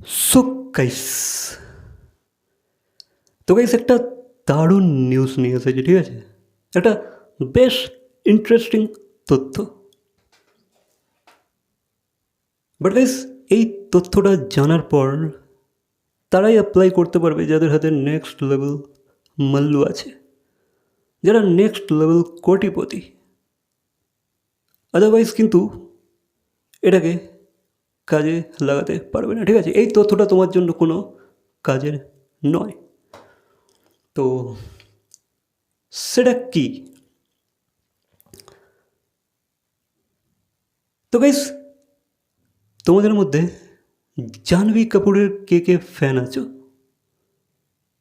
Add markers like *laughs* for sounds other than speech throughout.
So guys তো guys একটা দারুণ নিউজ নিয়ে এসেছে, ঠিক আছে? একটা বেশ ইন্টারেস্টিং তথ্য। বাট গাইস এই তথ্যটা জানার পর তারাই অ্যাপ্লাই করতে পারবে যাদের হাতে নেক্সট লেভেল মাল্লু আছে। যারা নেক্সট লেভেল কোটিপতি। আদারওয়াইজ কিন্তু এটাকে কাজে লাগাতে পারবে না, ঠিক আছে? এই তথ্যটা তোমার জন্য কোনো কাজের নয়। তো সেটা কি? তো গাইস তোমাদের মধ্যে জাহ্নবী কাপুরের কে কে ফ্যান আছো?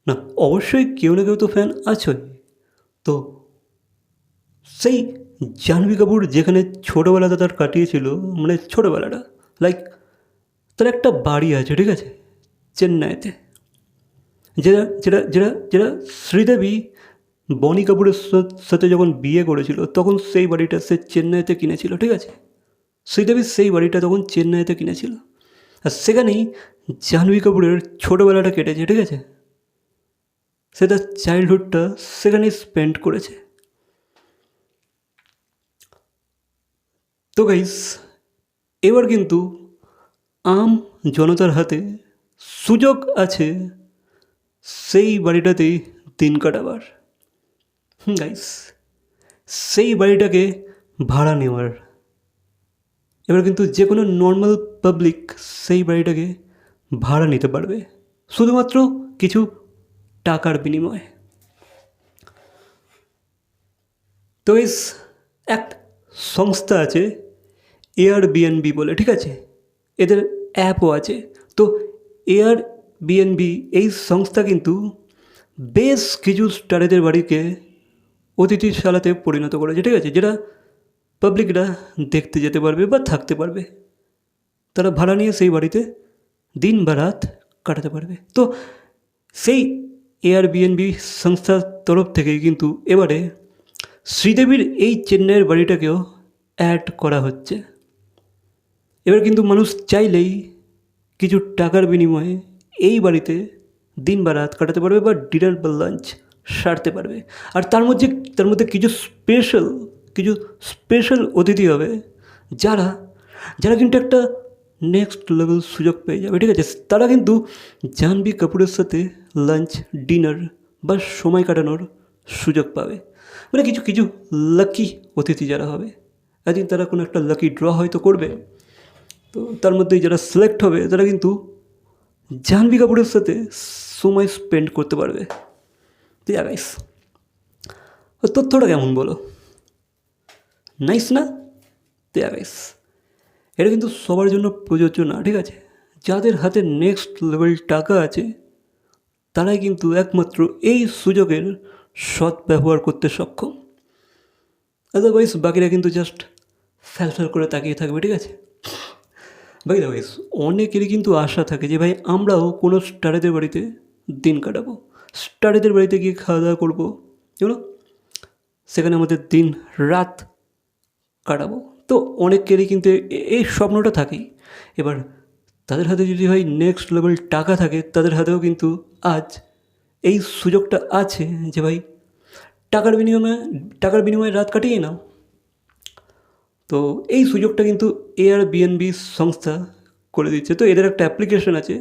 না, অবশ্যই কেউ না কেউ তো ফ্যান আছোই। তো সেই জাহ্নবী কাপুর যেখানে ছোটোবেলাটা তার কাটিয়েছিল মানে ছোটোবেলাটা লাইক তার একটা বাড়ি আছে, ঠিক আছে? চেন্নাইতে। যেটা যেটা যেটা যেটা শ্রীদেবী বনি কাপুরের সাথে যখন বিয়ে করেছিল, তখন সেই বাড়িটা সে চেন্নাইতে কিনেছিল, ঠিক আছে? শ্রীদেবী সেই বাড়িটা তখন চেন্নাইতে কিনেছিল। আর সেখানেই জাহ্নবী কাপুরের ছোটোবেলাটা কেটেছে, ঠিক আছে? সে তার চাইল্ডহুডটা সেখানেই স্পেন্ড করেছে। তো গাইস এবার কিন্তু আম জনতার হাতে সুযোগ আছে, সেই বাড়িটাতেই দিন কাটাবার। গাইস সেই বাড়িটাকে ভাড়া নেওয়ার। এবার কিন্তু যে কোনো নর্মাল পাবলিক সেই বাড়িটাকে ভাড়া নিতে পারবে। শুধুমাত্র কিছু টাকার বিনিময়ে। তো ইস এক সংস্থা আছে এয়ার বিএনবি বলে, ঠিক আছে? এদের অ্যাপও আছে। তো এয়ার বিএনবি এই সংস্থা কিন্তু বেশ কিছু স্টারেদের বাড়িকে অতিথিশালাতে পরিণত করেছে, ঠিক আছে? যেটা পাবলিকরা দেখতে যেতে পারবে বা থাকতে পারবে। তারা ভাড়া নিয়ে সেই বাড়িতে দিন বা রাত কাটাতে পারবে। তো সেই এয়ার বিএনবি সংস্থার তরফ থেকেই কিন্তু এবারে শ্রীদেবীর এই চেন্নাইয়ের বাড়িটাকেও অ্যাড করা হচ্ছে। এবার কিন্তু মানুষ চাইলেই কিছু টাকার বিনিময়ে এই বাড়িতে দিন বা রাত কাটাতে পারবে বা ডিনার বা লাঞ্চ সারতে পারবে। আর তার মধ্যে তার মধ্যে কিছু স্পেশাল কিছু স্পেশাল অতিথি হবে যারা যারা কিন্তু একটা নেক্সট লেভেল সুযোগ পেয়ে যাবে, ঠিক আছে? তারা কিন্তু জাহ্নবী কাপুরের সাথে লাঞ্চ ডিনার বা সময় কাটানোর সুযোগ পাবে। মানে কিছু কিছু লাকি অতিথি যারা হবে। একদিন তারা কোনো একটা লাকি ড্র হয়তো করবে। তো তার মধ্যেই যারা সিলেক্ট হবে, তারা কিন্তু জাহ্নবী কাপুরের সাথে সময় স্পেন্ড করতে পারবে। তো গাইস তথ্যটা কেমন বলো? নাইস না? তো গাইস এটা কিন্তু সবার জন্য প্রযোজ্য না, ঠিক আছে? যাদের হাতে নেক্সট লেভেল টাকা আছে, তারাই কিন্তু একমাত্র এই সুযোগের সৎ ব্যবহার করতে সক্ষম। আদারওয়াইজ বাকিরা কিন্তু জাস্ট ফ্যাল ফ্যাল করে তাকিয়ে থাকবে, ঠিক আছে? বাই দ্য ওয়েস অনেকেরই কিন্তু আশা থাকে যে ভাই আমরাও কোনো স্টারেদের বাড়িতে দিন কাটাবো। স্টারেদের বাড়িতে গিয়ে খাওয়া দাওয়া করব এগুলো সেখানে আমাদের দিন রাত কাটাবো। তো অনেকেরই কিন্তু এই স্বপ্নটা থাকেই। এবার তাদের হাতে যদি হয় নেক্সট লেভেল টাকা থাকে, তাদের হাতেও কিন্তু আজ এই সুযোগটা আছে যে ভাই টাকার বিনিময়ে টাকার বিনিময়ে রাত কাটিয়ে নাও। তো এই সুযোগটা কিন্তু এয়ার বিএনবি সংস্থা করে দিচ্ছে। তো এদের একটা অ্যাপ্লিকেশন আছে।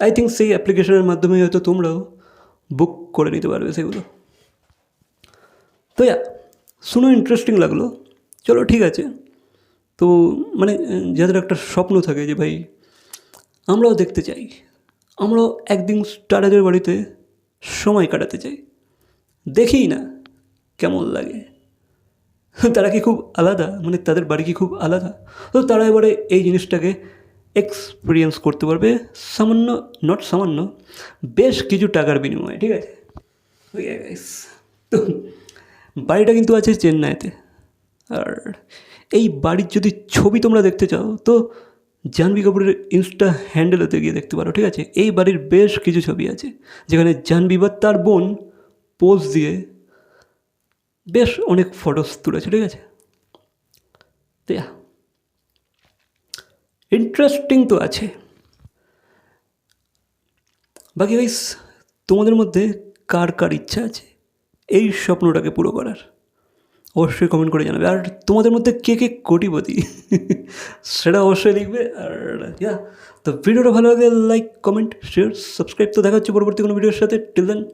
আই থিঙ্ক সেই অ্যাপ্লিকেশনের মাধ্যমে হয়তো তোমরাও বুক করে নিতে পারবে সেগুলো। তো শুনো ইন্টারেস্টিং লাগল। চলো ঠিক আছে। তো মানে যাদের একটা স্বপ্ন থাকে যে ভাই, আমরাও দেখতে চাই। আমরাও একদিন স্টারেদের বাড়িতে সময় কাটাতে চাই। দেখি না কেমন লাগে। *laughs* তারা কি খুব আলাদা? মানে তাদের বাড়ি কি খুব আলাদা? তো তারা এবারে এই জিনিসটাকে এক্সপিরিয়েন্স করতে পারবে। সামান্য নট সামান্য, বেশ কিছু টাকার বিনিময়ে, ঠিক আছে? তো বাড়িটা কিন্তু আছে চেন্নাইতে। আর এই বাড়ির যদি ছবি তোমরা দেখতে চাও, তো জাহ্নবী কাপুরের ইনস্টা হ্যান্ডেলেতে গিয়ে দেখতে পারো, ঠিক আছে? এই বাড়ির বেশ কিছু ছবি আছে, যেখানে জাহ্নবী বা তার বোন পোজ দিয়ে বেশ অনেক ফটোস তুলেছে, ঠিক আছে? ইন্টারেস্টিং তো আছে। বাকি গাইস তোমাদের মধ্যে কার কার ইচ্ছা আছে? এই স্বপ্নটাকে পুরো করার। অবশ্যই কমেন্ট করে জানাবে। আর তোমাদের মধ্যে কে কে কোটিপতি? *laughs* সেটা অবশ্যই লিখবে। আর ইয়া, তো ভিডিওটা ভালো লাগে লাইক কমেন্ট শেয়ার সাবস্ক্রাইব তো দেখা হচ্ছে পরবর্তী কোনো ভিডিওর সাথে। Till then